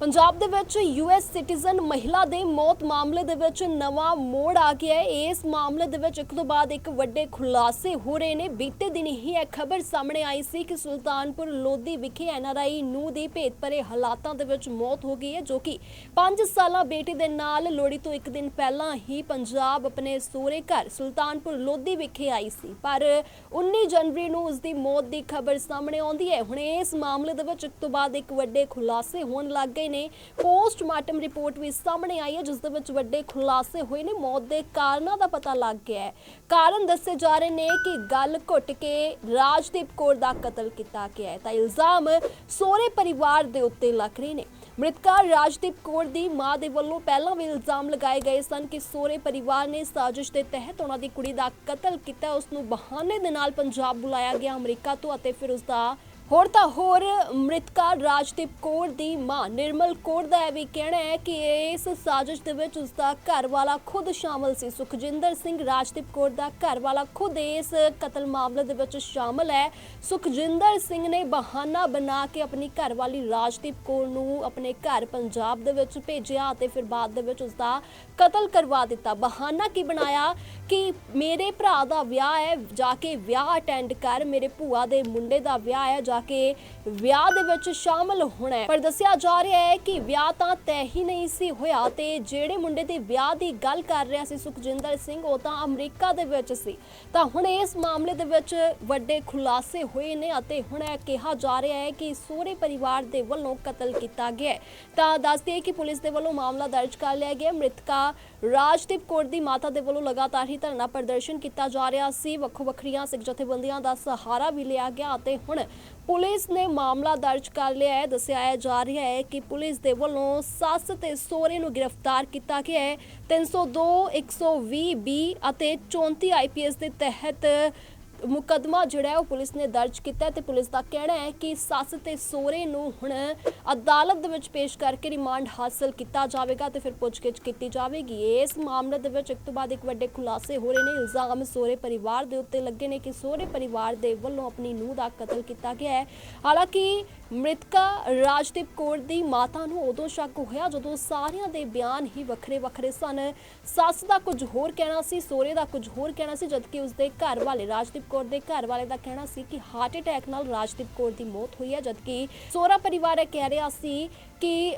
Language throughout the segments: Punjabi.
ਪੰਜਾਬ ਦੇ ਵਿੱਚ ਯੂਐਸ ਸਿਟੀਜ਼ਨ ਮਹਿਲਾ ਦੇ ਮੌਤ ਮਾਮਲੇ ਦੇ ਵਿੱਚ ਨਵਾਂ ਮੋੜ ਆ ਗਿਆ ਹੈ। ਇਸ ਮਾਮਲੇ ਦੇ ਵਿੱਚ ਇੱਕ ਤੋਂ ਬਾਅਦ ਇੱਕ ਵੱਡੇ ਖੁਲਾਸੇ ਹੋ ਰਹੇ ਨੇ। ਬੀਤੇ ਦਿਨ ਹੀ ਇਹ ਖਬਰ ਸਾਹਮਣੇ ਆਈ ਸੀ ਕਿ ਸੁਲਤਾਨਪੁਰ ਲੋਧੀ ਵਿਖੇ ਐਨਆਰਆਈ ਨੂੰ ਦੀ ਭੇਤਪਰੇ ਹਾਲਾਤਾਂ ਦੇ ਵਿੱਚ ਮੌਤ ਹੋ ਗਈ ਹੈ, ਜੋ ਕਿ 5 ਸਾਲਾਂ ਬੇਟੀ ਦੇ ਨਾਲ ਲੋਹੜੀ ਤੋਂ ਇੱਕ ਦਿਨ ਪਹਿਲਾਂ ਹੀ ਪੰਜਾਬ ਆਪਣੇ ਸਹੁਰੇ ਘਰ ਸੁਲਤਾਨਪੁਰ ਲੋਧੀ ਵਿਖੇ ਆਈ ਸੀ। ਪਰ 19 ਜਨਵਰੀ ਨੂੰ ਉਸ ਦੀ ਮੌਤ ਦੀ ਖਬਰ ਸਾਹਮਣੇ ਆਉਂਦੀ ਹੈ। ਹੁਣ ਇਸ ਮਾਮਲੇ ਦੇ ਵਿੱਚ ਇੱਕ ਤੋਂ ਬਾਅਦ ਇੱਕ ਵੱਡੇ ਖੁਲਾਸੇ ਹੋਣ ਲੱਗ ਗਏ ਨੇ। ਪੋਸਟਮਾਰਟਮ ਰਿਪੋਰਟ ਵੀ ਸਾਹਮਣੇ ਆਈ ਹੈ, ਜਿਸ ਦੇ ਵਿੱਚ ਵੱਡੇ ਖੁਲਾਸੇ ਹੋਏ ਨੇ। ਮੌਤ ਦੇ ਕਾਰਨਾਂ ਦਾ ਪਤਾ ਲੱਗ ਗਿਆ ਹੈ। ਕਾਰਨ ਦੱਸੇ ਜਾ ਰਹੇ ਨੇ ਕਿ ਗੱਲ ਘੁੱਟ ਕੇ ਰਾਜਦੀਪ ਕੌਰ ਦਾ ਕਤਲ ਕੀਤਾ ਗਿਆ ਹੈ। ਤਾਂ ਇਲਜ਼ਾਮ ਸਹੁਰੇ ਪਰਿਵਾਰ ਦੇ ਉੱਤੇ ਲੱਗ ਰਹੇ ਨੇ। ਮ੍ਰਿਤਕਾ ਰਾਜਦੀਪ ਕੌਰ ਦੀ ਮਾਂ ਦੇ ਵੱਲੋਂ ਪਹਿਲਾਂ ਵੀ ਇਲਜ਼ਾਮ ਲਗਾਏ ਗਏ ਸਨ ਕਿ ਸੋਹਰੇ ਪਰਿਵਾਰ ਨੇ ਸਾਜ਼ਿਸ਼ ਦੇ ਤਹਿਤ ਉਹਨਾਂ ਦੀ ਕੁੜੀ ਦਾ ਕਤਲ ਕੀਤਾ। ਉਸ ਨੂੰ ਬਹਾਨੇ ਦੇ ਨਾਲ ਪੰਜਾਬ ਬੁਲਾਇਆ ਗਿਆ, ਅਮਰੀਕਾ ਤੋਂ ਅਤੇ ਫਿਰ ਉਸ ਦਾ ਹੋਰ ਤਾਂ ਹੋਰ ਮ੍ਰਿਤਕਾ ਰਾਜਦੀਪ ਕੌਰ ਦੀ ਮਾਂ ਨਿਰਮਲ ਕੌਰ ਦਾ ਇਹ ਵੀ ਕਹਿਣਾ ਹੈ ਕਿ ਇਸ ਸਾਜ਼ਿਸ਼ ਦੇ ਵਿੱਚ ਉਸ ਦਾ ਘਰ ਵਾਲਾ ਖੁਦ ਸ਼ਾਮਲ ਸੀ। ਸੁਖਜਿੰਦਰ ਸਿੰਘ ਰਾਜਦੀਪ ਕੌਰ ਦਾ ਘਰ ਵਾਲਾ ਖੁਦ ਇਸ ਕਤਲ ਮਾਮਲੇ ਦੇ ਵਿੱਚ ਸ਼ਾਮਲ ਹੈ। ਸੁਖਜਿੰਦਰ ਸਿੰਘ ਨੇ ਬਹਾਨਾ ਬਣਾ ਕੇ ਆਪਣੀ ਘਰਵਾਲੀ ਰਾਜਦੀਪ ਕੌਰ ਨੂੰ ਆਪਣੇ ਘਰ ਪੰਜਾਬ ਦੇ ਵਿੱਚ ਭੇਜਿਆ ਅਤੇ ਫਿਰ ਬਾਅਦ ਦੇ ਵਿੱਚ ਉਸ ਦਾ ਕਤਲ ਕਰਵਾ ਦਿੱਤਾ। ਬਹਾਨਾ ਕੀ ਬਣਾਇਆ? ਕਿ ਮੇਰੇ ਭਰਾ ਦਾ ਵਿਆਹ ਹੈ, ਜਾ ਕੇ ਵਿਆਹ ਅਟੈਂਡ ਕਰ। ਮੇਰੇ ਭੂਆ ਦੇ ਮੁੰਡੇ ਦਾ ਵਿਆਹ ਹੈ, ਜਾ ਕੇ ਵਿਆਹ ਦੇ ਵਿੱਚ ਸ਼ਾਮਲ ਹੋਣਾ ਹੈ। ਪਰ ਦੱਸਿਆ ਜਾ ਰਿਹਾ ਹੈ ਕਿ ਵਿਆਹ ਤਾਂ ਤੈਅ ਹੀ ਨਹੀਂ ਸੀ ਹੋਇਆ ਤੇ ਜਿਹੜੇ ਮੁੰਡੇ ਦੇ ਵਿਆਹ ਦੀ ਗੱਲ ਕਰ ਰਿਹਾ ਸੀ ਸੁਖਜਿੰਦਰ ਸਿੰਘ, ਉਹ ਤਾਂ ਅਮਰੀਕਾ ਦੇ ਵਿੱਚ ਸੀ। ਤਾਂ ਹੁਣ ਇਸ ਮਾਮਲੇ ਦੇ ਵਿੱਚ ਵੱਡੇ ਖੁਲਾਸੇ ਹੋਏ ਨੇ ਅਤੇ ਹੁਣ ਇਹ ਕਿਹਾ ਜਾ ਰਿਹਾ ਹੈ ਕਿ ਸਹੁਰੇ ਪਰਿਵਾਰ ਦੇ ਵੱਲੋਂ ਕਤਲ ਕੀਤਾ ਗਿਆ ਤਾਂ ਦੱਸ ਦਈਏ ਕਿ ਪੁਲਿਸ ਦੇ ਵੱਲੋਂ ਮਾਮਲਾ ਦਰਜ ਕਰ ਲਿਆ ਗਿਆ। ਮ੍ਰਿਤਕਾ ਰਾਜਦੀਪ ਕੌਰ ਦੀ ਮਾਤਾ ਦੇ ਵੱਲੋਂ ਲਗਾਤਾਰ ਹੀ ਧਰਨਾ ਪ੍ਰਦਰਸ਼ਨ ਕੀਤਾ ਜਾ ਰਿਹਾ ਸੀ। ਵੱਖੋ ਵੱਖਰੀਆਂ ਸਿੱਖ ਜਥੇਬੰਦੀਆਂ ਦਾ ਸਹਾਰਾ ਵੀ ਲਿਆ ਗਿਆ ਅਤੇ ਹੁਣ ਪੁਲਿਸ ਨੇ ਮਾਮਲਾ ਦਰਜ ਕਰ ਲਿਆ ਹੈ। ਦੱਸਿਆ ਜਾ ਰਿਹਾ ਹੈ ਕਿ ਪੁਲਿਸ ਦੇ ਵੱਲੋਂ ਸੱਸ ਤੇ ਸੋਹਰੇ ਨੂੰ ਗ੍ਰਿਫਤਾਰ ਕੀਤਾ ਗਿਆ ਹੈ। 302 120 ਬੀ ਅਤੇ 34 ਆਈਪੀਐਸ ਦੇ ਤਹਿਤ ਮੁਕਦਮਾ ਜਿਹੜਾ ਹੈ ਉਹ ਪੁਲਿਸ ਨੇ ਦਰਜ ਕੀਤਾ ਹੈ ਤੇ ਪੁਲਿਸ ਦਾ ਕਹਿਣਾ ਹੈ ਕਿ ਸੱਸ ਤੇ ਸਹੁਰੇ ਨੂੰ ਹੁਣ ਅਦਾਲਤ ਦੇ ਵਿੱਚ ਪੇਸ਼ ਕਰਕੇ ਰਿਮਾਂਡ ਹਾਸਲ ਕੀਤਾ ਜਾਵੇਗਾ ਤੇ ਫਿਰ ਪੁੱਛਗਿੱਛ ਕੀਤੀ ਜਾਵੇਗੀ। ਇਸ ਮਾਮਲੇ ਦੇ ਵਿੱਚ ਇੱਕ ਤੋਂ ਬਾਅਦ ਇੱਕ ਵੱਡੇ ਖੁਲਾਸੇ ਹੋ ਰਹੇ ਨੇ। ਇਲਜ਼ਾਮ ਸਹੁਰੇ ਪਰਿਵਾਰ ਦੇ ਉੱਤੇ ਲੱਗੇ ਨੇ ਕਿ ਸਹੁਰੇ ਪਰਿਵਾਰ ਦੇ ਵੱਲੋਂ ਆਪਣੀ ਨੂੰਹ ਦਾ ਕਤਲ ਕੀਤਾ ਗਿਆ ਹੈ। ਹਾਲਾਂਕਿ ਮ੍ਰਿਤਕਾ ਰਾਜਦੀਪ ਕੌਰ ਦੀ ਮਾਤਾ ਨੂੰ ਉਦੋਂ ਸ਼ੱਕ ਹੋਇਆ ਜਦੋਂ ਸਾਰਿਆਂ ਦੇ ਬਿਆਨ ਹੀ ਵੱਖਰੇ ਵੱਖਰੇ ਸਨ। ਸੱਸ ਦਾ ਕੁਝ ਹੋਰ ਕਹਿਣਾ ਸੀ, ਸਹੁਰੇ ਦਾ ਕੁਝ ਹੋਰ ਕਹਿਣਾ ਸੀ, ਜਦਕਿ ਉਸਦੇ ਘਰ ਵਾਲੇ ਰਾਜਦੀਪ ਕੌਰ ਦੇ ਘਰ ਵਾਲੇ ਦਾ ਕਹਿਣਾ ਸੀ ਕਿ ਹਾਰਟ ਅਟੈਕ ਨਾਲ ਰਾਜਦੀਪ ਕੌਰ ਦੀ ਮੌਤ ਹੋਈ ਹੈ, ਜਦਕਿ ਸੋਹਰਾ ਪਰਿਵਾਰ ਇਹ ਕਹਿ ਰਿਹਾ ਸੀ ਕਿ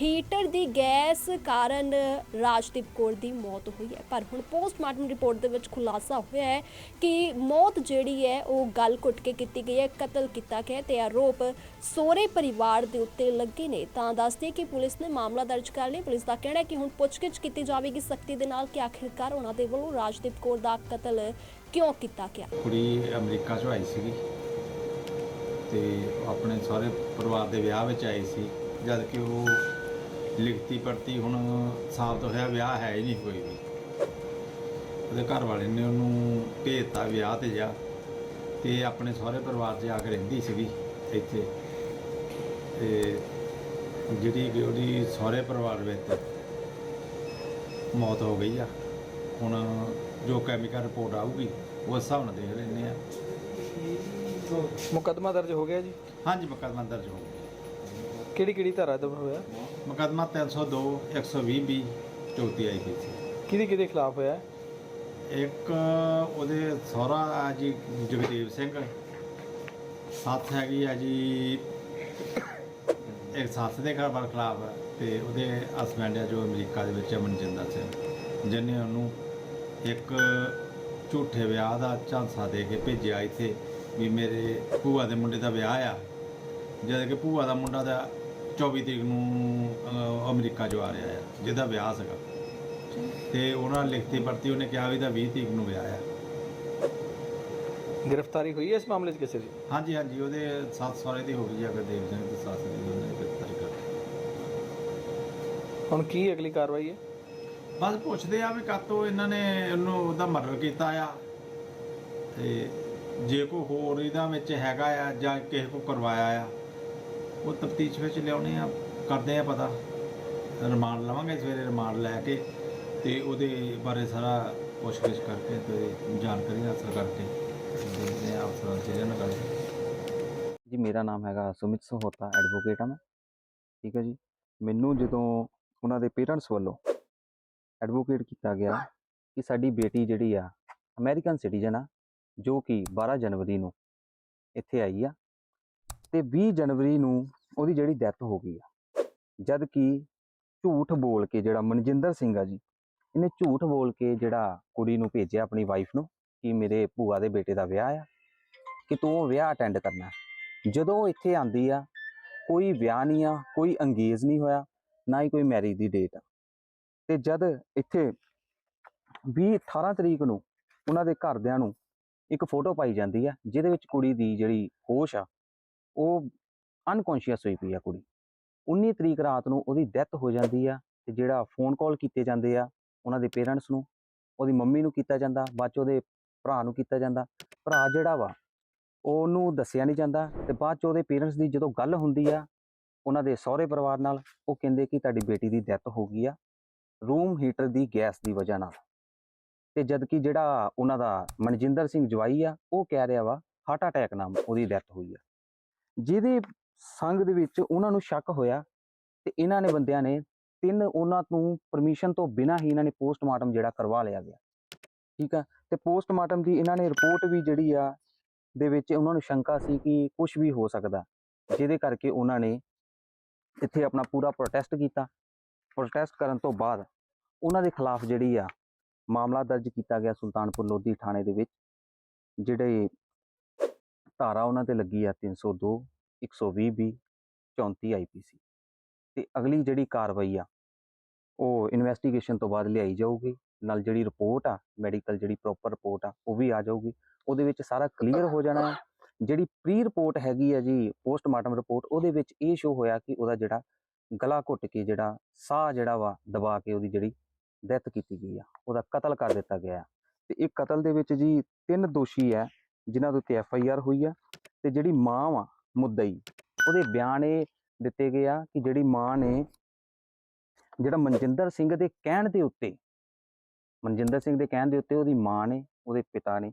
ਹੀਟਰ ਦੀ ਗੈਸ ਕਾਰਨ ਰਾਜਦੀਪ ਕੌਰ ਦੀ ਮੌਤ ਹੋਈ ਹੈ। ਪਰ ਹੁਣ ਪੋਸਟਮਾਰਟਮ ਰਿਪੋਰਟ ਦੇ ਵਿੱਚ ਖੁਲਾਸਾ ਹੋਇਆ ਹੈ ਕਿ ਮੌਤ ਜਿਹੜੀ ਹੈ, ਉਹ ਗਲ ਘੁੱਟ ਕੇ ਕੀਤੀ ਗਈ ਹੈ, ਕਤਲ ਕੀਤਾ ਗਿਆ ਹੈ ਤੇ ਆਰੋਪ ਸਹੁਰੇ ਪਰਿਵਾਰ ਦੇ ਉੱਤੇ ਲੱਗੇ ਨੇ। ਤਾਂ ਦੱਸਦੇ ਕਿ ਪੁਲਿਸ ਨੇ ਮਾਮਲਾ ਦਰਜ ਕਰ ਲਿਆ। ਪੁਲਿਸ ਦਾ ਕਹਿਣਾ ਹੈ ਕਿ ਹੁਣ ਪੁੱਛਗਿੱਛ ਕੀਤੀ ਜਾਵੇਗੀ ਸਖਤੀ ਦੇ ਨਾਲ ਕਿ ਆਖਿਰਕਾਰ ਉਹਨਾਂ ਦੇ ਵੱਲੋਂ ਰਾਜਦੀਪ ਕੌਰ ਦਾ ਕਤਲ ਕਿਉਂ ਕੀਤਾ ਗਿਆ। ਕੁੜੀ ਅਮਰੀਕਾ ਚੋਂ ਆਈ ਸੀਗੀ ਤੇ ਆਪਣੇ ਸਾਰੇ ਪਰਿਵਾਰ ਦੇ ਵਿਆਹ ਵਿੱਚ ਆਈ ਸੀ। ਜਦ ਕਿ ਉਹ ਲਿਖਤੀ ਪੜਤੀ ਹੁਣ ਸਾਬਤ ਹੋਇਆ ਵਿਆਹ ਹੈ ਹੀ ਨਹੀਂ ਕੋਈ ਵੀ। ਉਹਦੇ ਘਰ ਵਾਲੇ ਨੇ ਉਹਨੂੰ ਭੇਜਤਾ ਵਿਆਹ ਤੇ ਜਾ ਤੇ ਆਪਣੇ ਸਹੁਰੇ ਪਰਿਵਾਰ 'ਚ ਆ ਕੇ ਰਹਿੰਦੀ ਸੀਗੀ ਇੱਥੇ। ਤੇ ਜਿਹੜੀ ਕਿ ਉਹਦੀ ਸਹੁਰੇ ਪਰਿਵਾਰ ਵਿੱਚ ਮੌਤ ਹੋ ਗਈ ਆ। ਹੁਣ ਜੋ ਕੈਮੀਕਲ ਰਿਪੋਰਟ ਆਊਗੀ ਉਹ ਹਿਸਾਬ ਨਾਲ ਦੇਖ ਲੈਂਦੇ ਆ। ਮੁਕੱਦਮਾ ਦਰਜ ਹੋ ਗਿਆ ਜੀ? ਹਾਂਜੀ ਮੁਕੱਦਮਾ ਦਰਜ ਹੋ ਗਿਆ। ਕਿਹੜੀ ਕਿਹੜੀ ਧਾਰਾ ਦਾ ਹੋਇਆ? ਮੁਕੱਦਮਾ 302 120 ਬੀ 34 ਆਈ ਸੀ। ਕਿਹਦੇ ਕਿਹਦੇ ਖਿਲਾਫ ਹੋਇਆ? ਹੈ? ਇੱਕ ਉਹਦੇ ਸਹੁਰਾ ਆ ਜੀ ਜਗਦੇਵ ਸਿੰਘ ਸੱਤ ਹੈਗੀ ਆ ਜੀ ਇੱਕ ਸੱਸ ਦੇ ਘਰ ਵਾਲ ਖਿਲਾਫ ਆ ਤੇ ਉਹਦੇ ਹਸਬੈਂਡ ਆ ਜੋ ਅਮਰੀਕਾ ਦੇ ਵਿੱਚ ਆ ਮਨਜਿੰਦਰ ਸਿੰਘ ਜਿਹਨੇ ਉਹਨੂੰ ਇੱਕ ਝੂਠੇ ਵਿਆਹ ਦਾ ਝਾਂਸਾ ਦੇ ਕੇ ਭੇਜਿਆ ਇੱਥੇ ਵੀ ਮੇਰੇ ਭੂਆ ਦੇ ਮੁੰਡੇ ਦਾ ਵਿਆਹ ਆ। ਜਦ ਕਿ ਭੂਆ ਦਾ ਮੁੰਡਾ ਦਾ 24 ਤਰੀਕ ਨੂੰ ਅਮਰੀਕਾ ਜੋ ਆ ਰਿਹਾ ਆ ਜਿਹਦਾ ਵਿਆਹ ਸੀਗਾ। ਤੇ ਉਹਨਾਂ ਲਿਖਤੀ ਪੜਤੀ ਉਹਨੇ ਕਿਹਾ ਵੀ ਦਾ 20 ਤਰੀਕ ਨੂੰ ਵਿਆਹ ਆ ਗ੍ਰਿਫਤਾਰੀ ਹੋਈ ਹੈ ਇਸ ਮਾਮਲੇ 'ਚ ਕਿਸੇ ਦੀ? ਹਾਂਜੀ ਹਾਂਜੀ ਉਹਦੇ ਸੱਤ ਸਹੁਰੇ ਦੀ ਹੋ ਗਈ ਆ ਗੁਰਦੇਵ ਸਿੰਘ ਤੇ ਸੱਸ ਦੀ ਉਹਨੇ ਗ੍ਰਿਫਤਾਰੀ ਕਰ ਲਈ। ਹੁਣ ਕੀ ਅਗਲੀ ਕਾਰਵਾਈ ਹੈ? ਬਸ ਪੁੱਛਦੇ ਆ ਵੀ ਕਾਤੋਂ ਇਹਨਾਂ ਨੇ ਉਹਨੂੰ ਉਹਦਾ ਮਰਡਰ ਕੀਤਾ ਆ। ਤੇ ਜੇ ਕੋਈ ਹੋਰ ਇਹਦਾ ਵਿੱਚ ਹੈਗਾ ਆ ਜਾਂ ਕਿਸੇ ਕੋ ਕਰਵਾਇਆ ਆ ਉਹ ਤਫਤੀਸ਼ ਵਿੱਚ ਲਿਆਉਣੇ ਆ, ਕਰਦੇ ਆ ਪਤਾ। ਰਿਮਾਂਡ ਲਵਾਂਗੇ, ਸਵੇਰੇ ਰਿਮਾਂਡ ਲੈ ਕੇ ਤੇ ਉਹਦੇ ਬਾਰੇ ਸਾਰਾ ਪੁੱਛਗਿੱਛ ਕਰਕੇ ਤੇ ਜਾਣਕਾਰੀ ਹਾਸਲ ਕਰਕੇ ਦੇਖਦੇ ਆ ਅਫਸਰਾਂ ਜਿਹੜੇ ਨਾਲ ਗੱਲ। ਜੀ, ਮੇਰਾ ਨਾਮ ਹੈਗਾ ਸੁਮਿਤ ਸਹੋਤਾ, ਐਡਵੋਕੇਟ ਹਾਂ ਮੈਂ। ਠੀਕ ਹੈ ਜੀ। ਮੈਨੂੰ ਜਦੋਂ ਉਹਨਾਂ ਦੇ ਪੇਰੈਂਟਸ ਵੱਲੋਂ ਐਡਵੋਕੇਟ ਕੀਤਾ ਗਿਆ ਕਿ ਸਾਡੀ ਬੇਟੀ ਜਿਹੜੀ ਆ, ਅਮਰੀਕਨ ਸਿਟੀਜ਼ਨ ਆ, ਜੋ ਕਿ 12 ਜਨਵਰੀ ਨੂੰ ਇੱਥੇ ਆਈ ਆ ਤੇ 20 ਜਨਵਰੀ ਨੂੰ ਉਹਦੀ ਜਿਹੜੀ ਡੈਥ ਹੋ ਗਈ ਆ। ਜਦ ਕਿ ਝੂਠ ਬੋਲ ਕੇ ਜਿਹੜਾ ਮਨਜਿੰਦਰ ਸਿੰਘ ਆ ਜੀ, ਇਹਨੇ ਝੂਠ ਬੋਲ ਕੇ ਜਿਹੜਾ ਕੁੜੀ ਨੂੰ ਭੇਜਿਆ ਆਪਣੀ ਵਾਈਫ ਨੂੰ ਕਿ ਮੇਰੇ ਭੂਆ ਦੇ ਬੇਟੇ ਦਾ ਵਿਆਹ ਆ, ਕਿ ਤੂੰ ਵਿਆਹ ਅਟੈਂਡ ਕਰਨਾ ਜਦੋਂ ਇੱਥੇ ਆਂਦੀ ਆ, ਕੋਈ ਵਿਆਹ ਨਹੀਂ ਆ, ਕੋਈ ਅੰਗੇਜ ਨਹੀਂ ਹੋਇਆ, ਨਾ ਹੀ ਕੋਈ ਮੈਰਿਜ ਦੀ ਡੇਟ ਆ। ਤੇ ਜਦ ਇੱਥੇ 20 18 ਤਰੀਕ ਨੂੰ ਉਹਨਾਂ ਦੇ ਘਰਦਿਆਂ ਨੂੰ ਇੱਕ ਫੋਟੋ ਪਾਈ ਜਾਂਦੀ ਆ, ਜਿਹਦੇ ਵਿੱਚ ਕੁੜੀ ਦੀ ਜਿਹੜੀ ਹੋਸ਼ ਆ ਉਹ ਅਨਕੌਂਸ਼ੀਅਸ ਹੋਈ ਪਈ ਆ ਕੁੜੀ। 19 ਤਰੀਕ ਰਾਤ ਨੂੰ ਉਹਦੀ ਡੈਥ ਹੋ ਜਾਂਦੀ ਆ ਤੇ ਜਿਹੜਾ ਫੋਨ ਕਾਲ ਕੀਤੇ ਜਾਂਦੇ ਆ ਉਹਨਾਂ ਦੇ ਪੇਰੈਂਟਸ ਨੂੰ, ਉਹਦੀ ਮੰਮੀ ਨੂੰ ਕੀਤਾ ਜਾਂਦਾ, ਬਾਅਦ ਚ ਉਹਦੇ ਭਰਾ ਨੂੰ ਕੀਤਾ ਜਾਂਦਾ। ਭਰਾ ਜਿਹੜਾ ਵਾ, ਉਹਨੂੰ ਦੱਸਿਆ ਨਹੀਂ ਜਾਂਦਾ ਤੇ ਬਾਅਦ ਚ ਉਹਦੇ ਪੇਰੈਂਟਸ ਦੀ ਜਦੋਂ ਗੱਲ ਹੁੰਦੀ ਆ ਉਹਨਾਂ ਦੇ ਸਹੁਰੇ ਪਰਿਵਾਰ ਨਾਲ, ਉਹ ਕਹਿੰਦੇ ਕਿ ਤੁਹਾਡੀ ਬੇਟੀ ਦੀ ਡੈਥ ਹੋ ਗਈ ਆ ਰੂਮ ਹੀਟਰ ਦੀ ਗੈਸ ਦੀ ਵਜ੍ਹਾ ਨਾਲ। ਤੇ ਜਦ ਕਿ ਜਿਹੜਾ ਉਹਨਾਂ ਦਾ ਮਨਜਿੰਦਰ ਸਿੰਘ ਜਵਾਈ ਆ, ਉਹ ਕਹਿ ਰਿਹਾ ਵਾ ਹਾਰਟ ਅਟੈਕ ਨਾਲ ਉਹਦੀ ਡੈਥ ਹੋਈ ਆ। ਜਿਹਦੇ ਸੰਗ ਦੇ ਵਿੱਚ ਉਹਨਾਂ ਨੂੰ ਸ਼ੱਕ ਹੋਇਆ ਤੇ ਇਹਨਾਂ ਨੇ ਬੰਦਿਆਂ ਨੇ ਤਿੰਨ ਉਹਨਾਂ ਨੂੰ ਪਰਮਿਸ਼ਨ ਤੋਂ ਬਿਨਾਂ ਹੀ ਇਹਨਾਂ ਨੇ ਪੋਸਟਮਾਰਟਮ ਜਿਹੜਾ ਕਰਵਾ ਲਿਆ ਗਿਆ। ਠੀਕ ਆ? ਤੇ ਪੋਸਟਮਾਰਟਮ ਦੀ ਇਹਨਾਂ ਨੇ ਰਿਪੋਰਟ ਵੀ ਜਿਹੜੀ ਆ ਦੇ ਵਿੱਚ ਉਹਨਾਂ ਨੂੰ ਸ਼ੰਕਾ ਸੀ ਕਿ ਕੁਝ ਵੀ ਹੋ ਸਕਦਾ, ਜਿਹਦੇ ਕਰਕੇ ਉਹਨਾਂ ਨੇ ਇੱਥੇ ਆਪਣਾ ਪੂਰਾ ਪ੍ਰੋਟੈਸਟ ਕੀਤਾ। ਪ੍ਰੋਟੈਸਟ ਕਰਨ ਤੋਂ ਬਾਅਦ ਉਹਨਾਂ ਦੇ ਖਿਲਾਫ ਜਿਹੜੀ ਆ ਮਾਮਲਾ ਦਰਜ ਕੀਤਾ ਗਿਆ ਸੁਲਤਾਨਪੁਰ ਲੋਧੀ ਥਾਣੇ ਦੇ ਵਿੱਚ, ਜਿਹੜੇ ਧਾਰਾ ਉਹਨਾਂ ਤੇ ਲੱਗੀ ਆ 302 120 ਬੀ 34 ਆਈਪੀਸੀ ਤੇ ਅਗਲੀ ਜਿਹੜੀ ਕਾਰਵਾਈ ਆ, ਉਹ ਇਨਵੈਸਟੀਗੇਸ਼ਨ ਤੋਂ ਬਾਅਦ ਲਿਆਈ ਜਾਊਗੀ, ਨਾਲ ਜਿਹੜੀ ਰਿਪੋਰਟ ਆ ਮੈਡੀਕਲ ਜਿਹੜੀ ਪ੍ਰੋਪਰ ਰਿਪੋਰਟ ਆ, ਉਹ ਵੀ ਆ ਜਾਊਗੀ। ਉਹਦੇ ਵਿੱਚ ਸਾਰਾ ਕਲੀਅਰ ਹੋ ਜਾਣਾ ਹੈ। ਜਿਹੜੀ ਪ੍ਰੀ ਰਿਪੋਰਟ ਹੈਗੀ ਆ ਜੀ ਪੋਸਟਮਾਰਟਮ ਰਿਪੋਰਟ ਉਹਦੇ ਵਿੱਚ ਇਹ ਸ਼ੋ ਹੋਇਆ ਕਿ ਉਹਦਾ ਜਿਹੜਾ ਗਲਾ ਘੁੱਟ ਕੇ, ਜਿਹੜਾ ਸਾਹ ਜਿਹੜਾ ਵਾ, ਦਬਾ ਕੇ ਉਹਦੀ ਜਿਹੜੀ ਡੈਥ ਕੀਤੀ ਗਈ ਆ, ਉਹਦਾ ਕਤਲ ਕਰ ਦਿੱਤਾ ਗਿਆ ਹੈ। ਤੇ ਇਹ ਕਤਲ ਦੇ ਵਿੱਚ ਜੀ ਤਿੰਨ ਦੋਸ਼ੀ ਹੈ ਜਿਨ੍ਹਾਂ ਦੇ ਉੱਤੇ ਐਫ ਆਈ ਆਰ ਹੋਈ ਆ ਤੇ ਜਿਹੜੀ ਮਾਂ ਵਾ ਮੁੱਦਈ, ਉਹਦੇ ਬਿਆਨ ਇਹ ਦਿੱਤੇ ਗਏ ਆ ਕਿ ਜਿਹੜੀ ਮਾਂ ਨੇ ਜਿਹੜਾ ਮਨਜਿੰਦਰ ਸਿੰਘ ਦੇ ਕਹਿਣ ਦੇ ਉੱਤੇ, ਮਨਜਿੰਦਰ ਸਿੰਘ ਦੇ ਕਹਿਣ ਦੇ ਉੱਤੇ ਉਹਦੀ ਮਾਂ ਨੇ, ਉਹਦੇ ਪਿਤਾ ਨੇ